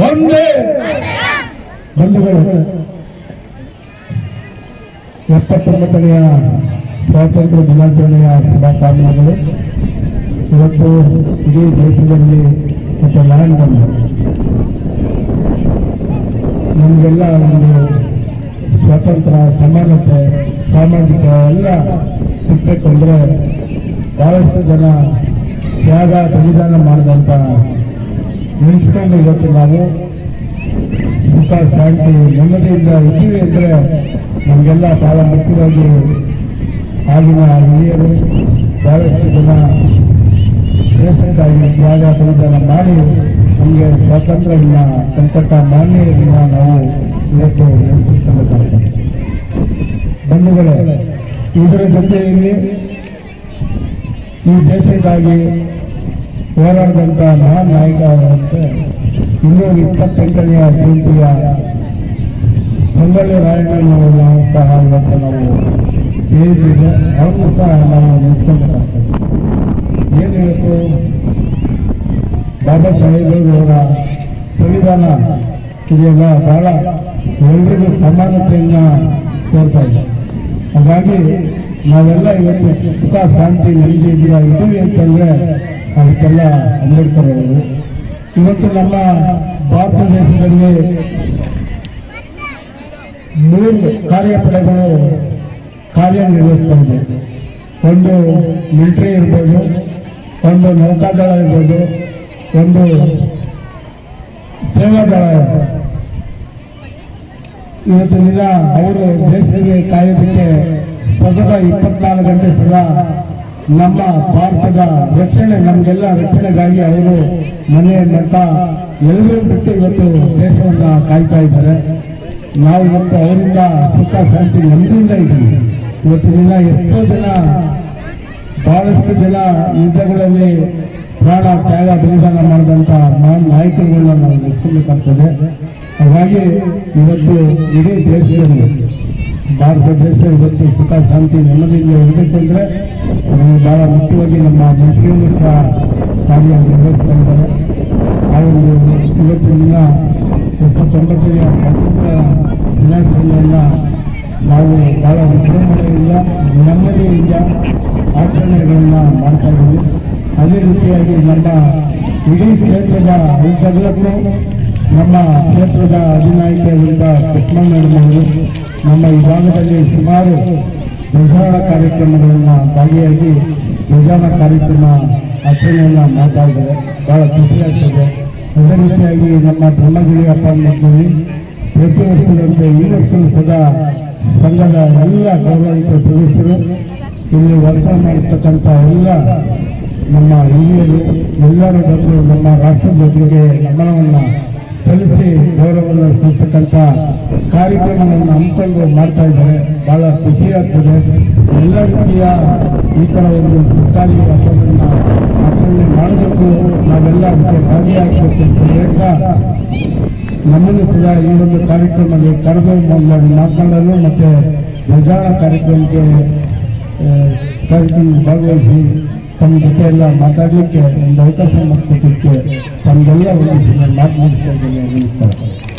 ಒಂದೇ ಬಂಧುಗಳು ಎಪ್ಪತ್ತೊಂಬತ್ತನೆಯ ಸ್ವಾತಂತ್ರ್ಯ ದಿನಾಚರಣೆಯ ಶುಭಕಾಮನೆಗಳು ಇವತ್ತು ಇಡೀ ದೇಶದಲ್ಲಿ ಮತ್ತು ನಾರಾಯಣ ನಮಗೆಲ್ಲ ಒಂದು ಸ್ವಾತಂತ್ರ್ಯ ಸಮಾನತೆ ಸಾಮಾಜಿಕ ಎಲ್ಲ ಸಿಗ್ಬೇಕು ಬಹಳಷ್ಟು ಜನ ತ್ಯಾಗ, ಬಲಿದಾನ ಮಾಡಿದಂಥ ನೆನೆಸ್ಕೊಂಡು ಇವತ್ತು ನಾವು ಸುಖ, ಶಾಂತಿ ನೆಮ್ಮದಿಯಿಂದ ಇದ್ದೀವಿ ಅಂದರೆ ನಮಗೆಲ್ಲ ಬಹಳ ಮುಖ್ಯವಾಗಿ ಆಗಿನ ಹಿರಿಯರು ಬಹಳಷ್ಟು ಜನ ದೇಶಕ್ಕಾಗಿ ತ್ಯಾಗ, ಬಲಿದಾನ ಮಾಡಿ ನಮಗೆ ಸ್ವಾತಂತ್ರ್ಯವನ್ನು ತಂಕೊಟ್ಟ ಮಾನ್ಯರನ್ನ ನಾವು ಇವತ್ತು ನೆನಪಿಸ್ಕೊಳ್ಬೇಕಾಗ್ತದೆ ಬಂಧುಗಳೇ, ಇದರ ಜೊತೆಯಲ್ಲಿ ಈ ದೇಶಕ್ಕಾಗಿ ಹೋರಾಡಿದಂಥ ಮಹಾನ್ ನಾಯಕ ಅವರಂತೆ ಇನ್ನೂರ ಇಪ್ಪತ್ತೆಂಟನೆಯ ಜಯಂತಿಯ ಸಂಗೊಳ್ಳಿ ರಾಯಣ್ಣ ಸಹ ಇವತ್ತು ನಾವು ಹೇಳಿದ್ದೇವೆ ಅವರು ಸಹ ನಾವು ನೆನೆಸ್ಕೊಳ್ಬೇಕಾಗ್ತದೆ ಏನು ಇವತ್ತು ಬಾಬಾ ಸಾಹೇಬರು ಅವರ ಸಂವಿಧಾನ ಇದೆಯಲ್ಲ ಬಹಳ ಎಲ್ರಿಗೂ ಸಮಾನತೆಯನ್ನ ತೋರ್ತಾ ಇದೆ ಹಾಗಾಗಿ ನಾವೆಲ್ಲ ಇವತ್ತು ಸುಖ, ಶಾಂತಿ ನೆಮ್ಮದಿಯಿಂದ ಇದ್ದೀವಿ ಅಂತಂದ್ರೆ ಅದಕ್ಕೆಲ್ಲ ಅಂಬೇಡ್ಕರ್ ಅವರು. ಇವತ್ತು ನಮ್ಮ ಭಾರತ ದೇಶದಲ್ಲಿ ಮೂರು ಕಾರ್ಯಪಡೆಗಳು ಕಾರ್ಯನಿರ್ವಹಿಸ್ತಾ ಇದೆ. ಒಂದು ಮಿಲಿಟರಿ ಇರ್ಬೋದು, ಒಂದು ನೌಕಾದಳ ಇರ್ಬೋದು, ಒಂದು ಸೇವಾದಳ ದಳ. ಇವತ್ತು ದಿನ ಅವರು ದೇಶಕ್ಕೆ ಕಾಯೋದಕ್ಕೆ ಸದಾ ಇಪ್ಪತ್ನಾಲ್ಕು ಗಂಟೆ ಸದಾ ನಮ್ಮ ಭಾರತದ ರಕ್ಷಣೆ, ನಮಗೆಲ್ಲ ರಕ್ಷಣೆಗಾಗಿ ಅವರು ಮನೆ ಎಲ್ಲರೂ ಬಿಟ್ಟು ಇವತ್ತು ದೇಶವನ್ನ ಕಾಯ್ತಾ ಇದ್ದಾರೆ. ನಾವು ಇವತ್ತು ಅವರಿಂದ ಸುಖ, ಶಾಂತಿ, ನೆಮ್ಮದಿಯಿಂದ ಇದ್ದೀವಿ. ಇವತ್ತು ದಿನ ಎಷ್ಟೋ ಜನ, ಬಹಳಷ್ಟು ಜನ ಯುದ್ಧಗಳಲ್ಲಿ ಪ್ರಾಣ ತ್ಯಾಗ, ಬಲಿದಾನ ಮಾಡಿದಂಥ ಮಹಾನ್ ನಾಯಕರುಗಳನ್ನ ನಾವು ನೆನೆಸ್ಕೊಳ್ಬೇಕಾಗ್ತದೆ ಹಾಗಾಗಿ ಇವತ್ತು ಇಡೀ ದೇಶದಲ್ಲಿ ಭಾರತ ದೇಶ ಇವತ್ತು ಸುಖ, ಶಾಂತಿ ನೆಮ್ಮದಿಯಿಂದ ಇರಬೇಕು ಅಂದರೆ ಬಹಳ ಮುಖ್ಯವಾಗಿ ನಮ್ಮ ಮಂತ್ರಿಗಳು ಸಹ ಕಾರ್ಯ ನಿರ್ವಹಿಸ್ತಾ ಇದ್ದಾರೆ. ಆ ಒಂದು ಇವತ್ತು ದಿನ ಎಪ್ಪತ್ತೊಂಬತ್ತನೆಯ ಸ್ವಾತಂತ್ರ್ಯ ದಿನಾಚರಣೆಯನ್ನು ನಾವು ಬಹಳ ವಿಜೃಂಭಣೆಯಿಂದ, ನೆಮ್ಮದಿಯಿಂದ ಆಚರಣೆಗಳನ್ನ ಮಾಡ್ತಾ ಇದ್ದೀವಿ. ಅದೇ ರೀತಿಯಾಗಿ ನಮ್ಮ ಇಡೀ ಕ್ಷೇತ್ರದ ಉದ್ದಗಲಕ್ಕೂ ನಮ್ಮ ಕ್ಷೇತ್ರದ ಅಧಿನಾಯಕಿಯಾದಂಥ ಕೃಷ್ಣ ಮೇಡಮ್ ಅವರು ನಮ್ಮ ಈ ಭಾಗದಲ್ಲಿ ಸುಮಾರು ಪ್ರಚಾರ ಕಾರ್ಯಕ್ರಮಗಳನ್ನು ಭಾಗಿಯಾಗಿ ಪ್ರಚಾರ ಕಾರ್ಯಕ್ರಮ ಆಚರಣೆಯನ್ನು ಮಾಡ್ತಾ ಇದ್ದಾರೆ. ಬಹಳ ಖುಷಿಯಾಗ್ತದೆ ಅದೇ ರೀತಿಯಾಗಿ ನಮ್ಮ ಬ್ರಹ್ಮಗಿರಿ ಅಪಾರ್ಟ್ಮೆಂಟ್ನಲ್ಲಿ ಪ್ರತಿ ವರ್ಷದಂತೆ ಈ ವರ್ಷವೂ ಸದಾ ಸಂಘದ ಎಲ್ಲ ಗೌರವಿತ ಸದಸ್ಯರು ಇಲ್ಲಿ ವರ್ಷ ಮಾಡಿರ್ತಕ್ಕಂಥ ಎಲ್ಲ ನಮ್ಮ ಹಿರಿಯರು ಎಲ್ಲರೂ ಬಂದು ನಮ್ಮ ರಾಷ್ಟ್ರಧ್ವಜರಿಗೆ ನಮನವನ್ನು ಸಲ್ಲಿಸಿ ಗೌರವವನ್ನು ಸಲ್ಲಿಸತಕ್ಕಂಥ ಕಾರ್ಯಕ್ರಮವನ್ನು ಹಮ್ಮಿಕೊಂಡು ಮಾಡ್ತಾ ಇದ್ದಾರೆ. ಬಹಳ ಖುಷಿ ಆಗ್ತದೆ. ಎಲ್ಲ ರೀತಿಯ ಈ ಥರ ಒಂದು ಸರ್ಕಾರಿ ಹಬ್ಬವನ್ನು ಆಚರಣೆ ಮಾಡಬೇಕು. ನಾವೆಲ್ಲ ಅದಕ್ಕೆ ಭಾಗಿಯಾಗಬೇಕು ಅಂತ ಹೇಳ್ತಾ ನಮ್ಮನ್ನು ಸಹ ಈ ಒಂದು ಕಾರ್ಯಕ್ರಮದಲ್ಲಿ ಕರೆದು ಮಾತನಾಡಲು ಮತ್ತು ಧ್ವಜಾರೋಹಣ ಕಾರ್ಯಕ್ರಮಕ್ಕೆ ಕಾರ್ಯಕ್ರಮ ಭಾಗವಹಿಸಿ ತಮ್ಮ ಜೊತೆ ಎಲ್ಲ ಮಾತಾಡಲಿಕ್ಕೆ ಒಂದು ಅವಕಾಶ ಮಾಡಿಕೊಟ್ಟಿದ್ದಕ್ಕೆ ತಮಗೆಲ್ಲ ಒಂದು ಮಾತು ಮುಗಿಸ್ತಾ ಇದ್ದೇನೆ